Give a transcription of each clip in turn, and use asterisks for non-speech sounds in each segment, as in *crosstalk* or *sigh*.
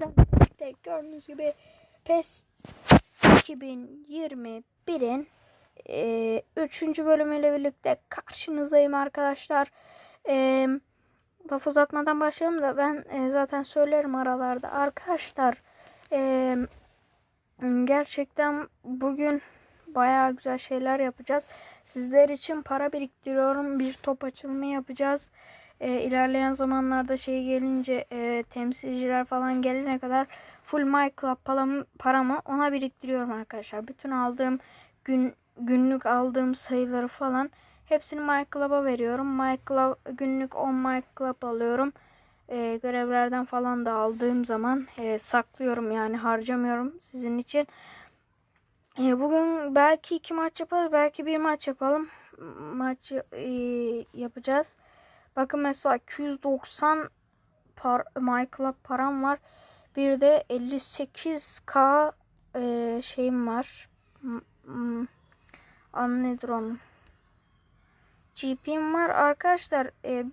birlikte gördüğünüz gibi PES 2021'in 3. bölümüyle birlikte karşınızdayım arkadaşlar. E, laf uzatmadan başlayalım da ben e, zaten söylerim aralarda. Arkadaşlar e, gerçekten bugün bayağı güzel şeyler yapacağız. Sizler için para biriktiriyorum. Bir top açılımı yapacağız. E, ilerleyen zamanlarda şey gelince e, temsilciler falan gelene kadar full My Club paramı, ona biriktiriyorum arkadaşlar. Bütün aldığım gün günlük aldığım sayıları falan hepsini My Club'a veriyorum. My Club günlük 10 My Club alıyorum. E, görevlerden falan da aldığım zaman e, saklıyorum yani harcamıyorum sizin için. E, bugün belki iki maç yaparız, belki bir maç yapalım. Maç e, yapacağız. Bakın mesela 290 par, Club param var. Bir de 58k e, şeyim var. An nedir onun? GP'm var. Arkadaşlar e,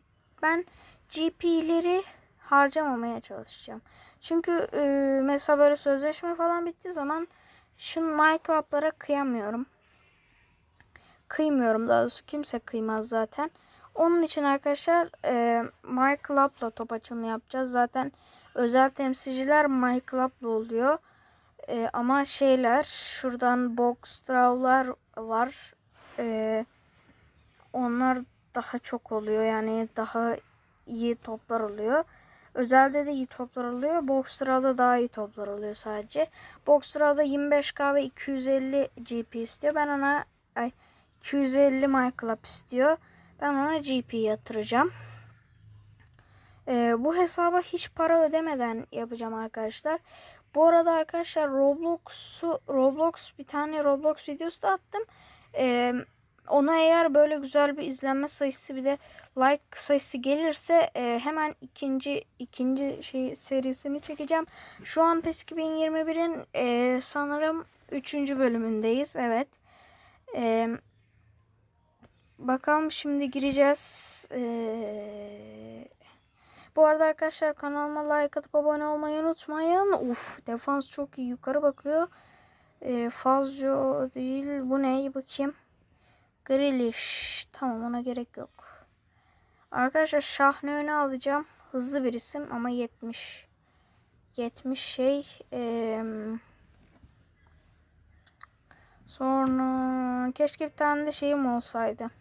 ben GP'leri harcamamaya çalışacağım. Çünkü e, mesela böyle sözleşme falan bittiği zaman şu My Club'lara kıyamıyorum. Kıymıyorum daha doğrusu. Kimse kıymaz zaten. Onun için arkadaşlar e, My Club'la top açılımı yapacağız. Zaten özel temsilciler My Club'la oluyor. E, ama şeyler şuradan box draw'lar var. E, onlar daha çok oluyor. Yani daha iyi toplar oluyor. Özelde de iyi toplar oluyor. Box draw'da daha iyi toplar oluyor sadece. Box draw'da 25k ve 250 GP istiyor. Ben ona ay, 250 My Club istiyor. Ben ona GP yatıracağım. Ee, bu hesaba hiç para ödemeden yapacağım arkadaşlar. Bu arada arkadaşlar Roblox'u Roblox bir tane Roblox videosu da attım. Ee, ona eğer böyle güzel bir izlenme sayısı bir de like sayısı gelirse e, hemen ikinci ikinci şey serisini çekeceğim. Şu an PES 2021'in e, sanırım 3. bölümündeyiz. Evet. Evet. Bakalım şimdi gireceğiz. Ee, bu arada arkadaşlar kanalıma like atıp abone olmayı unutmayın. Uf defans çok iyi yukarı bakıyor. Ee, Fazio değil bu ne bakayım. Grealish tamam ona gerek yok. Arkadaşlar Şahne öne alacağım. Hızlı bir isim ama 70. 70 şey. Ee, sonra keşke bir tane de şeyim olsaydı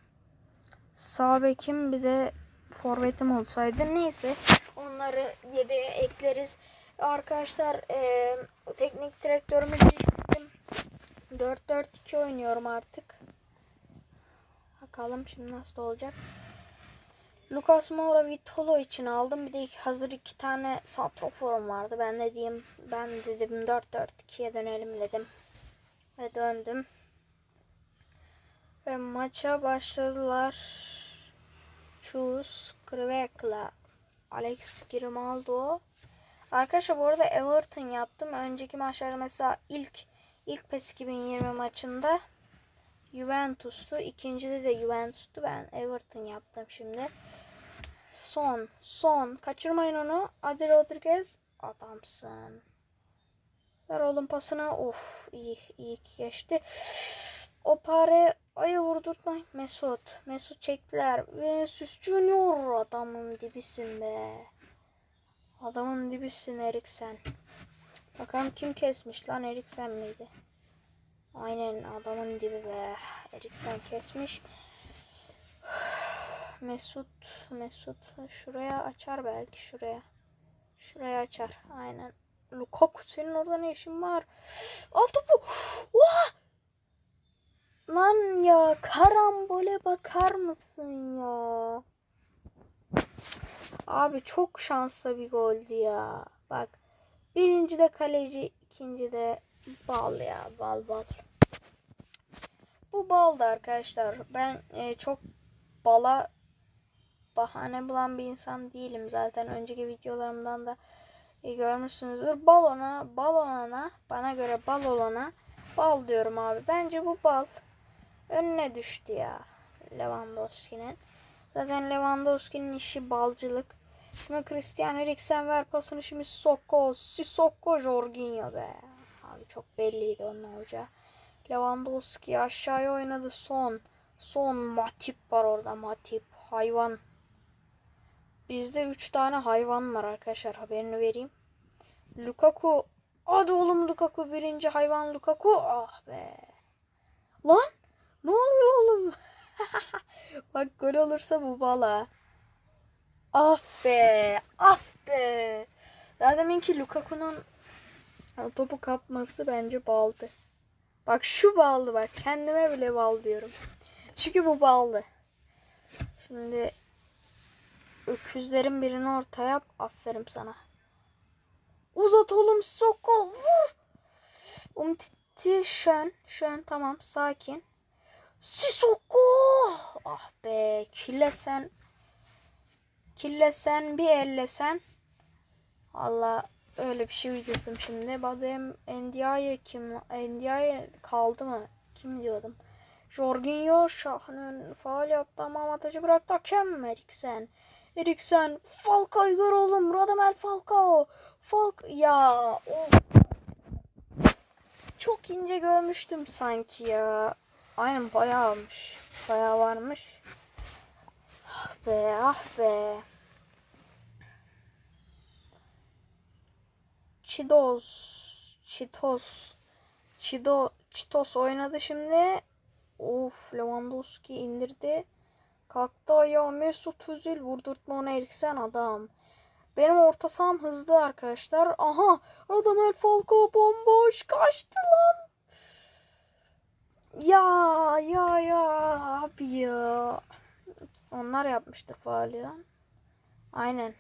sağ bekim bir de forvetim olsaydı. Neyse onları yedeğe ekleriz. Arkadaşlar e, teknik direktörümü değiştirdim. 4-4-2 oynuyorum artık. Bakalım şimdi nasıl olacak. Lucas Moura Vitolo için aldım. Bir de hazır iki tane santroforum vardı. Ben de diyeyim ben dedim 4-4-2'ye dönelim dedim. Ve döndüm. Ve maça başladılar. Chus, Krivekla, Alex Grimaldo. Arkadaşlar bu arada Everton yaptım. Önceki maçlarda mesela ilk ilk PES 2020 maçında Juventus'tu. İkincide de Juventus'tu. Ben Everton yaptım şimdi. Son, son. Kaçırmayın onu. Adi Rodriguez. Adamsın. Ver oğlum pasını. Of iyi, iyi geçti. O pare ayı vurdurtma. Mesut. Mesut çektiler. Vinicius Junior adamın dibisin be. Adamın dibisin Eriksen. Bakalım kim kesmiş lan Eriksen miydi? Aynen adamın dibi be. Eriksen kesmiş. *sighs* Mesut Mesut şuraya açar belki şuraya. Şuraya açar. Aynen. Lukaku senin orada ne işin var? *gasps* Al topu. *gasps* Oha! Lan ya karambole bakar mısın ya? Abi çok şanslı bir goldü ya. Bak birinci de kaleci, ikinci de bal ya bal bal. Bu baldı arkadaşlar. Ben e, çok bala bahane bulan bir insan değilim. Zaten önceki videolarımdan da e, görmüşsünüzdür. Balona, balonana, bana göre bal olana bal diyorum abi. Bence bu bal önüne düştü ya Lewandowski'nin. Zaten Lewandowski'nin işi balcılık. Şimdi Christian Eriksen ver pasını şimdi Sissoko. Sissoko Jorginho be. Abi çok belliydi onun olacağı. Lewandowski aşağıya oynadı son. Son Matip var orada Matip. Hayvan. Bizde 3 tane hayvan var arkadaşlar haberini vereyim. Lukaku. Hadi oğlum Lukaku birinci hayvan Lukaku. Ah be. Lan ne oluyor oğlum? *laughs* Bak gol olursa bu bala. Ah be. Ah be. Daha deminki Lukaku'nun o topu kapması bence baldı. Bak şu baldı bak. Kendime bile bal diyorum. Çünkü bu baldı. Şimdi öküzlerin birini ortaya yap. Aferin sana. Uzat oğlum Soko vur. Umtiti şön. Şön tamam sakin. Sisoko. Ah be killesen. Killesen bir ellesen. Allah öyle bir şey uydurdum şimdi. Badem Endiaye kim? Endiaye kaldı mı? Kim diyordum? Jorginho Şah'ın faal yaptı ama avantajı bıraktı. Hakem Eriksen. Eriksen. Falcao gör oğlum. Radamel Falcao. Falk ya. O çok ince görmüştüm sanki ya. Aynen bayağımış. Bayağı varmış. Ah be ah be. Çidos. Çitos. Çido, Çitos oynadı şimdi. Of Lewandowski indirdi. Kalktı ayağa Mesut Özil vurdurtma ona Eriksen adam. Benim orta saham hızlı arkadaşlar. Aha Radamel Falcao bomboş kaçtı lan. Ya ya ya abi ya. Onlar yapmıştır faali lan. Aynen.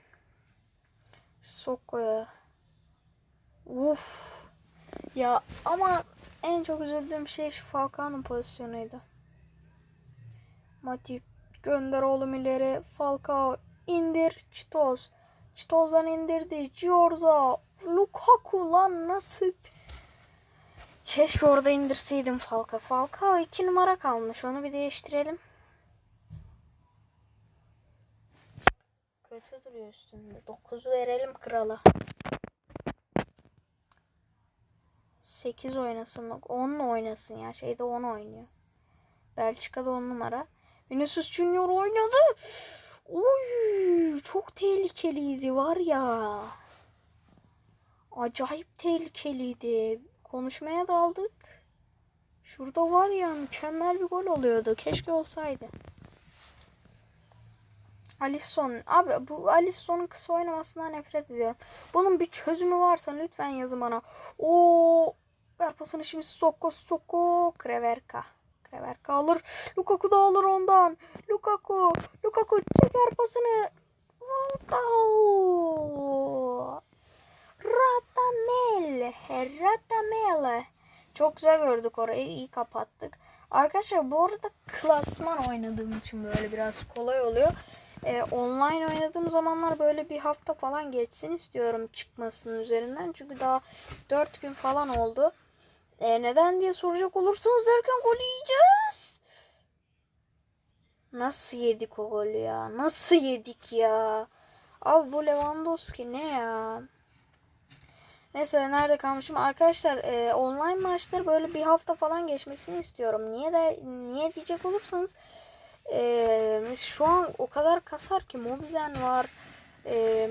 Sokoya. Uf. Ya ama en çok üzüldüğüm şey şu Falcao'nun pozisyonuydu. Matip gönder oğlum ileri. Falcao indir. Çitoz. Çitoz'dan indirdi. Giorza. Lukaku lan nasıl? Keşke orada indirseydim Falcao. Falcao 2 numara kalmış. Onu bir değiştirelim. Kötü duruyor üstünde. 9 verelim krala. 8 oynasın. 10 oynasın ya. Şeyde 10 oynuyor. Belçika'da 10 numara. Vinicius Junior oynadı. Oy çok tehlikeliydi var ya. Acayip tehlikeliydi. Konuşmaya daldık. Şurada var ya mükemmel bir gol oluyordu. Keşke olsaydı. Alisson. Abi bu Alisson'un kısa oynamasından nefret ediyorum. Bunun bir çözümü varsa lütfen yazın bana. O ver pasını şimdi Soko Soko Kreverka. Kreverka alır. Lukaku da alır ondan. Lukaku. Lukaku çeker pasını. Falcao. Ratamel. Ratamel. Çok güzel gördük orayı. iyi kapattık. Arkadaşlar bu arada klasman oynadığım için böyle biraz kolay oluyor. Ee, online oynadığım zamanlar böyle bir hafta falan geçsin istiyorum çıkmasının üzerinden. Çünkü daha 4 gün falan oldu. Ee, neden diye soracak olursanız derken gol yiyeceğiz. Nasıl yedik o golü ya? Nasıl yedik ya? Abi bu Lewandowski ne ya? Neyse nerede kalmışım? Arkadaşlar e, online maçları böyle bir hafta falan geçmesini istiyorum. Niye de niye diyecek olursanız e, şu an o kadar kasar ki Mobizen var. E,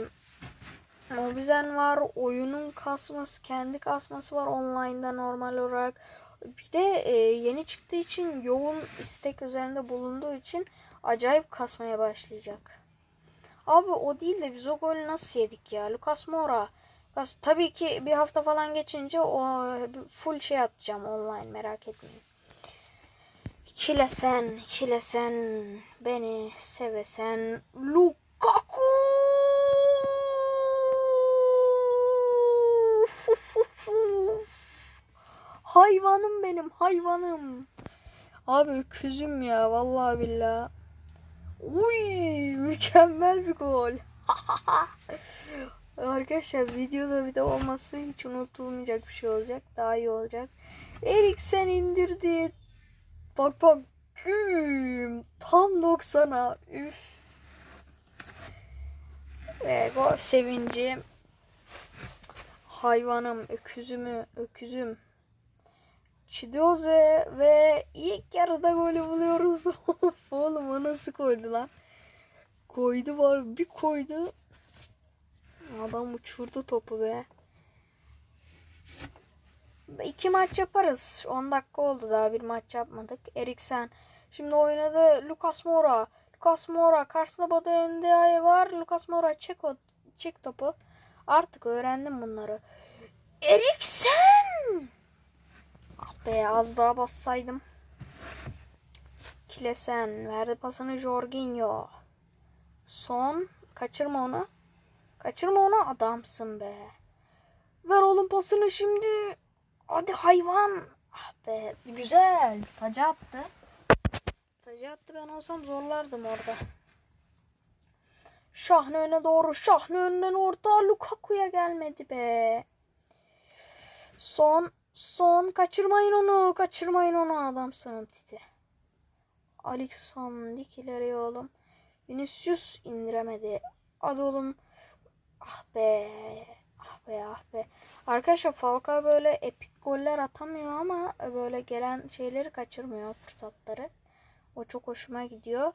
Mobizen var. Oyunun kasması, kendi kasması var online'da normal olarak. Bir de e, yeni çıktığı için yoğun istek üzerinde bulunduğu için acayip kasmaya başlayacak. Abi o değil de biz o golü nasıl yedik ya? Lucas Moura. Tabii ki bir hafta falan geçince o full şey atacağım online merak etmeyin. Kilesen, kilesen, beni sevesen, Lukaku! Hayvanım benim, hayvanım. Abi öküzüm ya, vallahi billah. Uy, mükemmel bir gol. *laughs* Arkadaşlar videoda bir de olması hiç unutulmayacak bir şey olacak. Daha iyi olacak. Eriksen indirdi. Bak bak. Güm. Tam 90'a. Üf. Ve gol. Hayvanım, öküzümü, öküzüm. Çidoze ve ilk yarıda golü buluyoruz. *laughs* Oğlum o nasıl koydu lan? Koydu var bir koydu. Adam uçurdu topu be. İki maç yaparız. 10 dakika oldu daha bir maç yapmadık. Eriksen. Şimdi oynadı Lucas Moura. Lucas Moura karşısında Badu Endiaye var. Lucas Moura çek, o, çek topu. Artık öğrendim bunları. Eriksen! Ah be az daha bassaydım. Kilesen verdi pasını Jorginho. Son kaçırma onu. Kaçırma onu adamsın be. Ver oğlum pasını şimdi. Hadi hayvan. Ah be güzel. Taca attı. Taca attı ben olsam zorlardım orada. Şahne öne doğru. Şahne önden orta. Lukaku'ya gelmedi be. Son. Son. Kaçırmayın onu. Kaçırmayın onu adamsın Titi. Alisson dik ileri oğlum. Vinicius indiremedi. Hadi oğlum. Ah be. Ah be ah be. Arkadaşlar Falcao böyle epik goller atamıyor ama böyle gelen şeyleri kaçırmıyor fırsatları. O çok hoşuma gidiyor.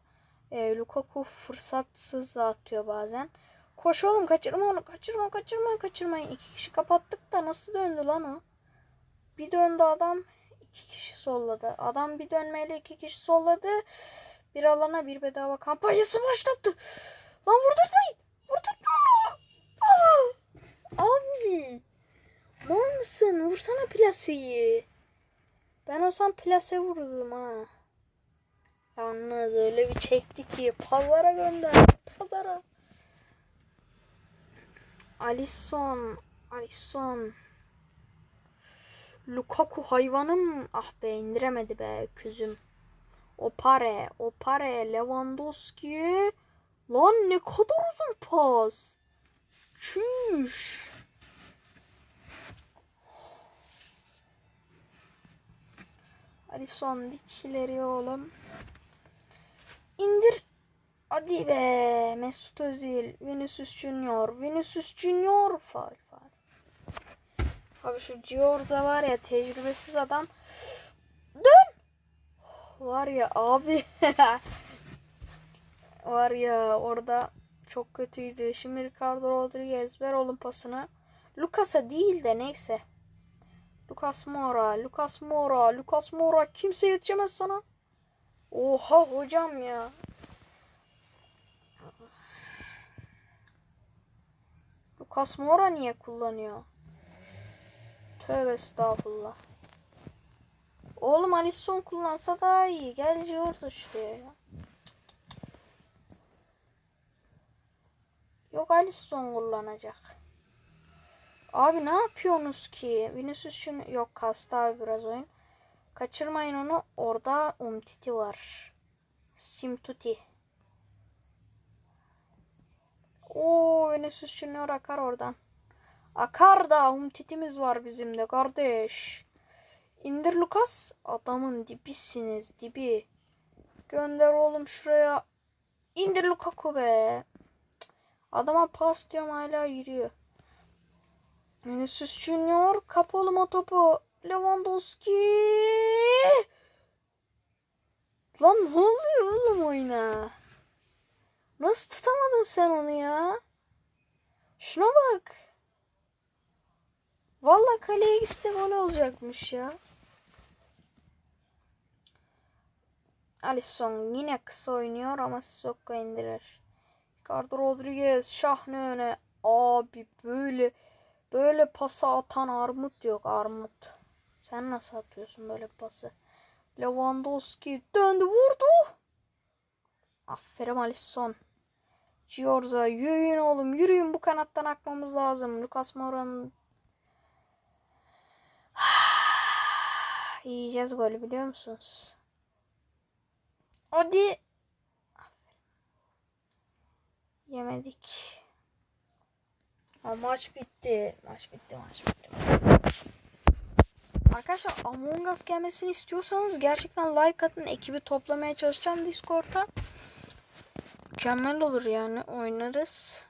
E, Lukaku fırsatsız da atıyor bazen. Koş oğlum kaçırma onu. Kaçırma kaçırma kaçırmayın. İki kişi kapattık da nasıl döndü lan o? Bir döndü adam. iki kişi solladı. Adam bir dönmeyle iki kişi solladı. Bir alana bir bedava kampanyası başlattı. Lan onu. Aa! *gasps* Abi. Mal mısın? Vursana plaseyi. Ben olsam plase vurdum ha. Yalnız öyle bir çekti ki pazara gönder. Pazara. Alisson. Alisson. Lukaku hayvanım. Ah be indiremedi be küzüm. Opare. Opare. Lewandowski. Lan ne kadar uzun pas. Çüş. Alisson dikleri oğlum. İndir. Hadi be. Mesut Özil. Vinicius Junior. Vinicius Junior. Faul faul. Abi şu Giorza var ya tecrübesiz adam. Dön. Var ya abi. *laughs* var ya orada çok kötüydü. Şimdi Ricardo Rodriguez ver oğlum pasını. Lucas'a değil de neyse. Lucas Moura, Lucas Moura, Lucas Moura kimse yetişemez sana. Oha hocam ya. Lucas Moura niye kullanıyor? Tövbe estağfurullah. Oğlum Alisson kullansa daha iyi. Gel George şuraya ya. Yok Alisson kullanacak. Abi ne yapıyorsunuz ki? Vinicius şunu yok kastı abi biraz oyun. Kaçırmayın onu. Orada Umtiti var. Simtuti. Oo Vinicius Junior akar oradan. Akar da Umtiti'miz var bizim de kardeş. İndir Lucas. Adamın dibisiniz dibi. Gönder oğlum şuraya. İndir Lukaku be. Adama pas diyorum hala yürüyor. Vinicius Junior kap oğlum topu. Lewandowski. Lan ne oluyor oğlum oyuna? Nasıl tutamadın sen onu ya? Şuna bak. Vallahi kaleye gitse gol olacakmış ya. Alisson yine kısa oynuyor ama Sissoko indirir. Ricardo Rodriguez şahne öne. Abi böyle böyle pası atan armut yok armut. Sen nasıl atıyorsun böyle pası? Lewandowski döndü vurdu. Aferin Alisson. Giorza yürüyün oğlum yürüyün bu kanattan akmamız lazım. Lucas Moura'nın *sighs* Yiyeceğiz golü biliyor musunuz? Hadi. yemedik. Ama maç bitti. Maç bitti, maç bitti. Arkadaşlar Among Us gelmesini istiyorsanız gerçekten like atın. Ekibi toplamaya çalışacağım Discord'a. Mükemmel olur yani oynarız.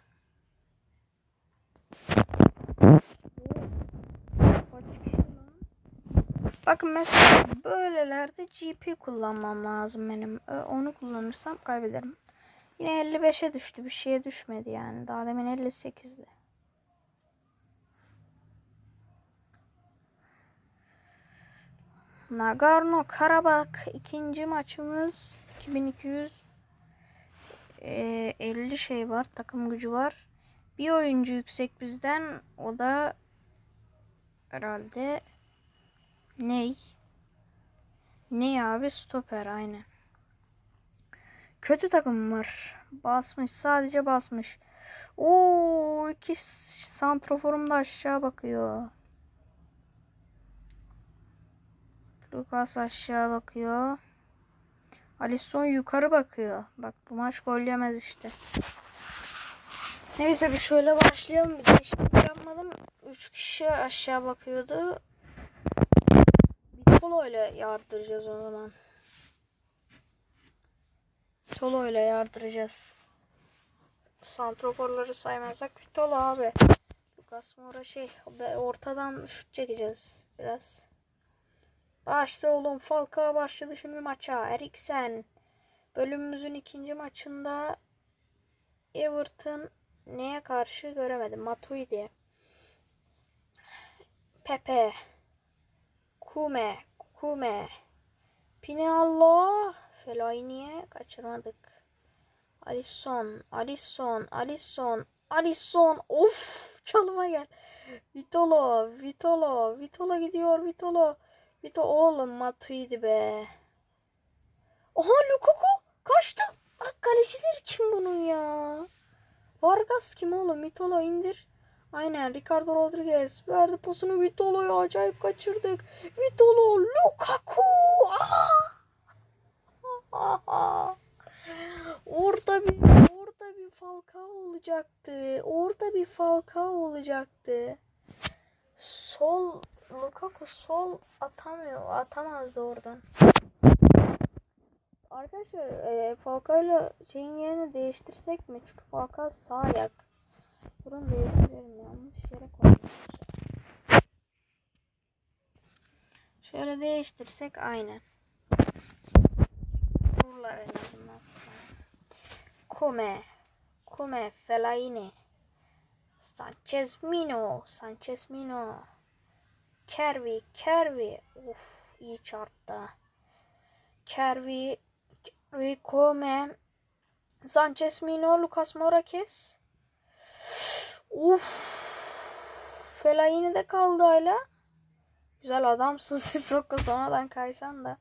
Bakın mesela böylelerde GP kullanmam lazım benim. Ee, onu kullanırsam kaybederim. Yine 55'e düştü. Bir şeye düşmedi yani. Daha demin 58'di. Nagorno Karabakh ikinci maçımız. 2200 Ee, 50 şey var. Takım gücü var. Bir oyuncu yüksek bizden. O da herhalde ney. Ney abi? Stoper aynen kötü takım var basmış sadece basmış o iki santroforum da aşağı bakıyor Lucas aşağı bakıyor. Alisson yukarı bakıyor. Bak bu maç gol yemez işte. Neyse bir şöyle başlayalım. Bir değişiklik yapmadım. Üç kişi aşağı bakıyordu. Bir solo ile yardıracağız o zaman. Solo ile yardıracağız. Santroforları saymazsak Vitolo abi. Lucas Moura şey ortadan şut çekeceğiz biraz. Başla oğlum Falcao başladı şimdi maça. Eriksen. Bölümümüzün ikinci maçında Everton neye karşı göremedim. Matuidi. Pepe. Kume. Kume. Pinallo. Fellaini'ye kaçırmadık. Alisson. Alisson. Alisson. Alisson. Of çalıma gel. Vitolo. Vitolo. Vitolo gidiyor. Vitolo. De oğlum Matuidi be. Oha Lukaku kaçtı. Bak kalecidir kim bunun ya? Vargas kim oğlum? Vitolo indir. Aynen Ricardo Rodriguez verdi pasını Vitolo'ya acayip kaçırdık. Vitolo Lukaku. Aha! *laughs* orada bir orada bir Falcao olacaktı. Orada bir Falcao olacaktı. Sol Lukaku sol atamıyor. Atamazdı oradan. Arkadaşlar e, Falcao ile şeyin yerini değiştirsek mi? Çünkü Falcao sağ ayak. Bunu değiştirelim. Yanlış yere koydum. Şöyle değiştirsek aynen. Vururlar en azından. Kume. Kume. Fellaini. Sanchez Mino. Sanchez Mino. Kervi, Kervi. Uf, iyi çarptı. Kervi, Kervi, Kome. Sanchez Mino, Lucas Moraes. Uf. Fellaini de kaldı hala. Güzel adamsın *laughs* Sissoko sonradan kaysan da.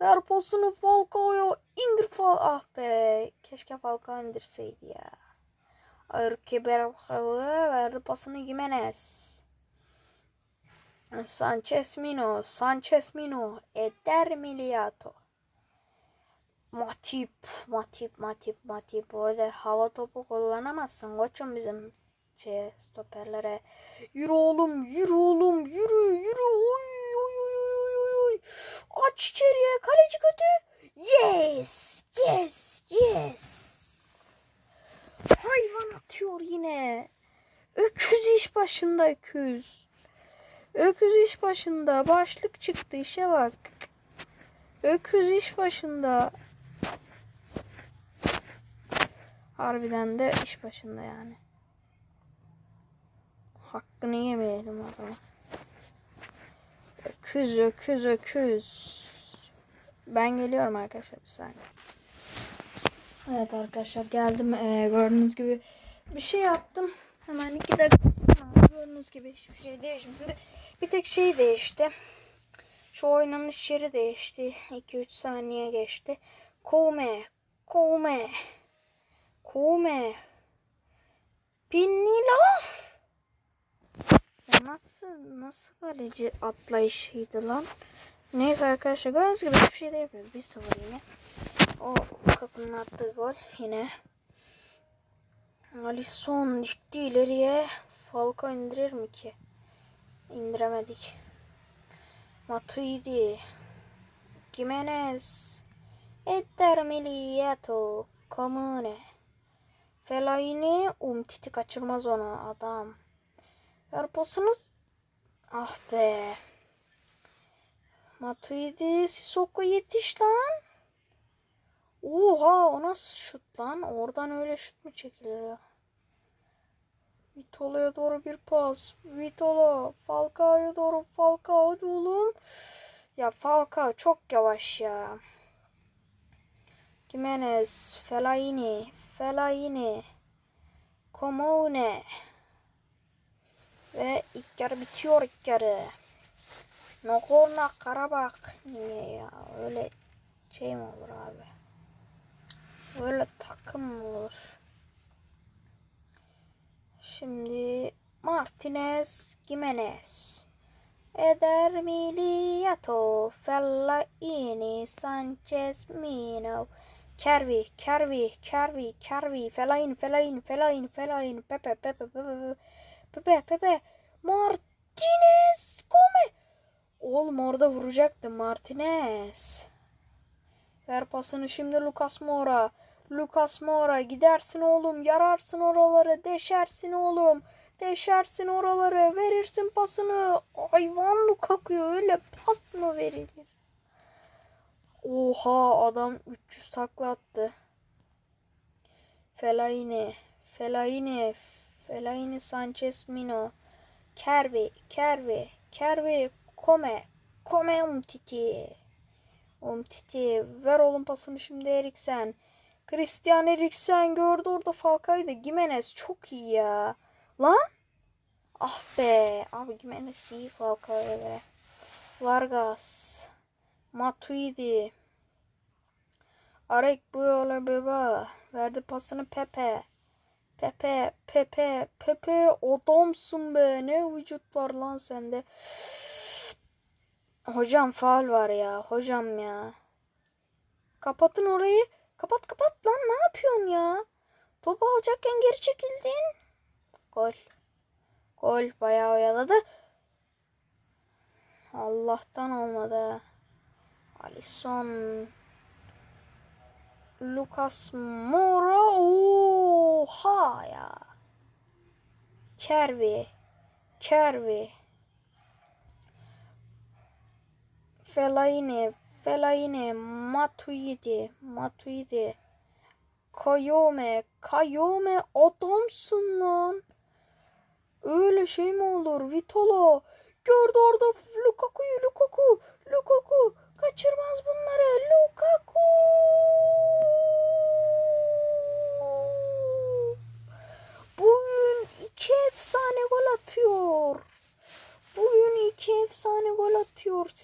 Ver posunu Falcao'ya indir Fal Ah be. Keşke Falcao indirseydi ya. Kiber verdi pasını Jimenez. Sanchez Mino, Sanchez Mino, Eder Miliato. Matip, Matip, Matip, Matip. Orada hava topu kullanamazsın koçum bizim şey stoperlere. Yürü oğlum, yürü oğlum, yürü, yürü. Oy, oy. Aç içeriye, kaleci kötü. Yes, yes, yes. Hayvan atıyor yine. Öküz iş başında öküz. Öküz iş başında. Başlık çıktı işe bak. Öküz iş başında. Harbiden de iş başında yani. Hakkını yemeyelim adamı. Öküz öküz öküz. Ben geliyorum arkadaşlar bir saniye. Evet arkadaşlar geldim. Ee, gördüğünüz gibi bir şey yaptım. Hemen iki dakika. Gördüğünüz gibi hiçbir şey değişmedi. Bir tek şey değişti. Şu oynanış yeri değişti. 2-3 saniye geçti. Kome. Kome. Kome. Pinnilaf. Ya nasıl nasıl kaleci atlayışıydı lan? Neyse arkadaşlar gördüğünüz gibi hiçbir şey de yapıyoruz. 1-0 yine. O kapının attığı gol yine. Alisson dikti ileriye. Falcao indirir mi ki? İndiremedik. Matuidi. Jimenez. Eder Miliato. Comune. Fellaini. Umtiti kaçırmaz onu adam. Ver pasınız. Ah be. Matuidi Sissoko yetiş lan. Oha o nasıl şut lan? Oradan öyle şut mu çekilir ya? Vitolo'ya doğru bir pas. Vitolo. Falcao'ya doğru. Falcao hadi. Ya Falcao çok yavaş ya. Jimenez. Fellaini. Fellaini. Komone. Ve ilk yarı bitiyor ilk yarı. Nagorno Karabakh. Niye ya? Öyle şey mi olur abi? Öyle takım mı olur? Şimdi Martinez, Jimenez, Eder Miliato, Fellaini, Sanchez, Mino, Kervi, Kervi, Kervi, Kervi, Fellaini, Fellaini, Fellaini, Fellaini, Pepe, Pepe, Pepe, Pepe, Pepe, Martinez, Gome. Oğlum orada vuracaktı Martinez. Ver pasını şimdi Lucas Moura. Lucas Moura gidersin oğlum yararsın oraları deşersin oğlum. Deşersin oraları verirsin pasını. Hayvan Lukaku'ya öyle pas mı verilir? Oha adam 300 takla attı. Fellaini, Fellaini, Fellaini Sanchez Mino. Kervi, Kervi, Kervi, Kome, Kome Umtiti. Umtiti ver oğlum pasını şimdi Eriksen. Christian Eriksen gördü orada Falcao'yu da Gimenez çok iyi ya. Lan. Ah be. Abi Gimenez iyi Falcao'ya göre. Vargas. Matuidi. Arek bu yola beba. Verdi pasını Pepe. Pepe, Pepe, Pepe adamsın be. Ne vücut var lan sende. Hocam faal var ya. Hocam ya. Kapatın orayı. Kapat kapat lan ne yapıyorsun ya? Topu alacakken geri çekildin. Gol. Gol bayağı oyaladı. Allah'tan olmadı. Alisson. Lucas Moura. Oha ya. Kervi. Kervi. Fellaini. Fellaini. Matuidi. Matuidi. Kayome. Kayome adamsın lan. Öyle şey mi olur? Vitolo. Gördü orada Lukaku'yu. Lukaku. Lukaku. Kaçırmaz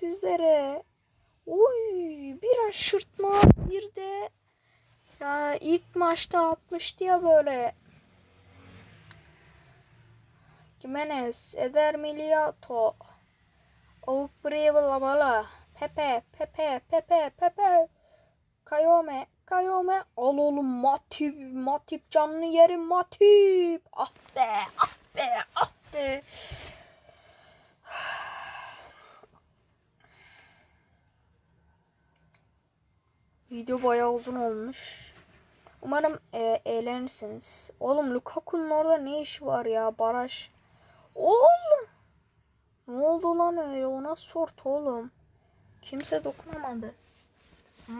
sizlere. Oy bir aşırtma bir de ya ilk maçta atmıştı ya böyle. Jimenez, Eder Miliato, Ouk Bala, Pepe, Pepe, Pepe, Pepe, Kayome, Kayome, al oğlum Matip, Matip canlı yerim Matip. Ah be, ah be, ah be. Video bayağı uzun olmuş. Umarım e, eğlenirsiniz. Oğlum Lukaku'nun orada ne işi var ya baraj? Oğlum. Ne oldu lan öyle ona sort oğlum. Kimse dokunamadı. Hı.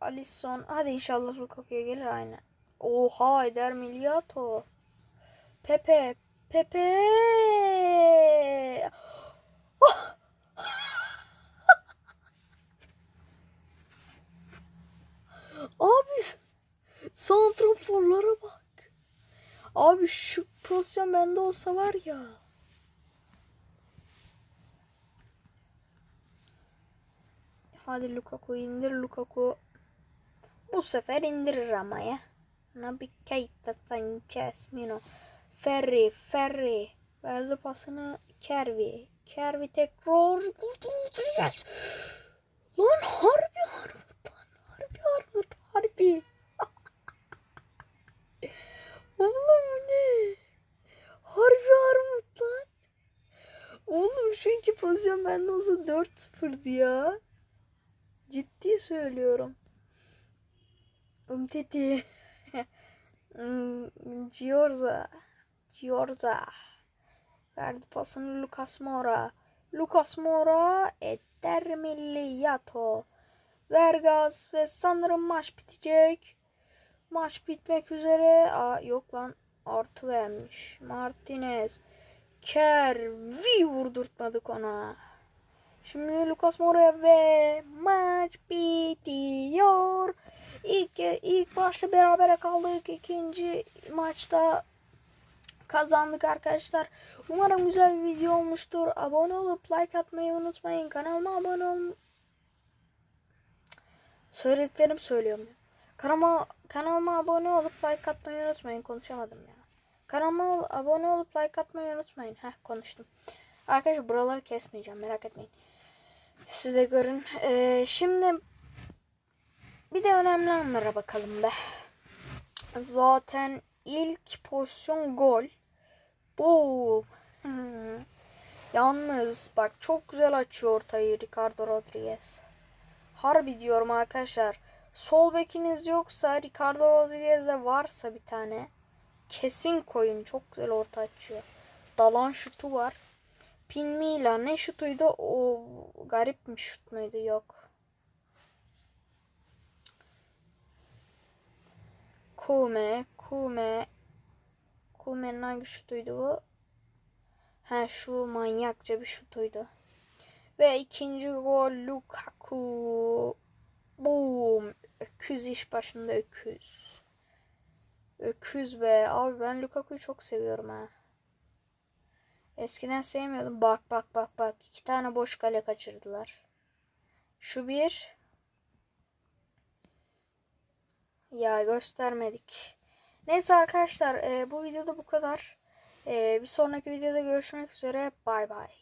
Alisson. Hadi inşallah Lukaku'ya gelir aynı. Oha Eder Miliato. Pepe. Pepe. Oh! *gasps* Abi santraforlara bak. Abi şu pozisyon bende olsa var ya. Hadi Lukaku indir Lukaku. Bu sefer indirir ama ya. Nabi Keita Sanchez Mino. Ferri Ferri. Verdi pasını Kervi. Kervi tekrar. Yes. Lan harbi harbi harbi. Oğlum ne? Harbi armut lan. Oğlum şu iki pozisyon bende olsa 4-0'dı ya. Ciddi söylüyorum. Umtiti. Hmm, Giorza. Giorza. Verdi pasını Lucas Moura. Lucas Moura Eder Milliato. Vergas ve sanırım maç bitecek. Maç bitmek üzere. Aa, yok lan artı vermiş. Martinez. Kervi vurdurtmadık ona. Şimdi Lucas Moura ve maç bitiyor. İlk, ilk maçta berabere kaldık. İkinci maçta kazandık arkadaşlar. Umarım güzel bir video olmuştur. Abone olup like atmayı unutmayın. Kanalıma abone olun. Söylediklerim söylüyorum. Kanalıma, kanalıma abone olup like atmayı unutmayın. Konuşamadım ya. Kanalıma abone olup like atmayı unutmayın. Heh konuştum. Arkadaşlar buraları kesmeyeceğim merak etmeyin. Siz de görün. Ee, şimdi bir de önemli anlara bakalım be. Zaten ilk pozisyon gol. Bu. Hmm. Yalnız bak çok güzel açıyor ortayı Ricardo Rodriguez. Harbi diyorum arkadaşlar. Sol bekiniz yoksa Ricardo Rodriguez'de varsa bir tane kesin koyun. Çok güzel orta açıyor. Dalan şutu var. Pinmila ne şutuydu? O garip mi şut muydu? Yok. Kume, Kume. Kume'nin hangi şutuydu bu? Ha şu manyakça bir şutuydu. Ve ikinci gol Lukaku. Boom. Öküz iş başında öküz. Öküz be. Abi ben Lukaku'yu çok seviyorum ha. Eskiden sevmiyordum. Bak bak bak bak. İki tane boş kale kaçırdılar. Şu bir. Ya göstermedik. Neyse arkadaşlar e, bu videoda bu kadar. E, bir sonraki videoda görüşmek üzere. Bay bay.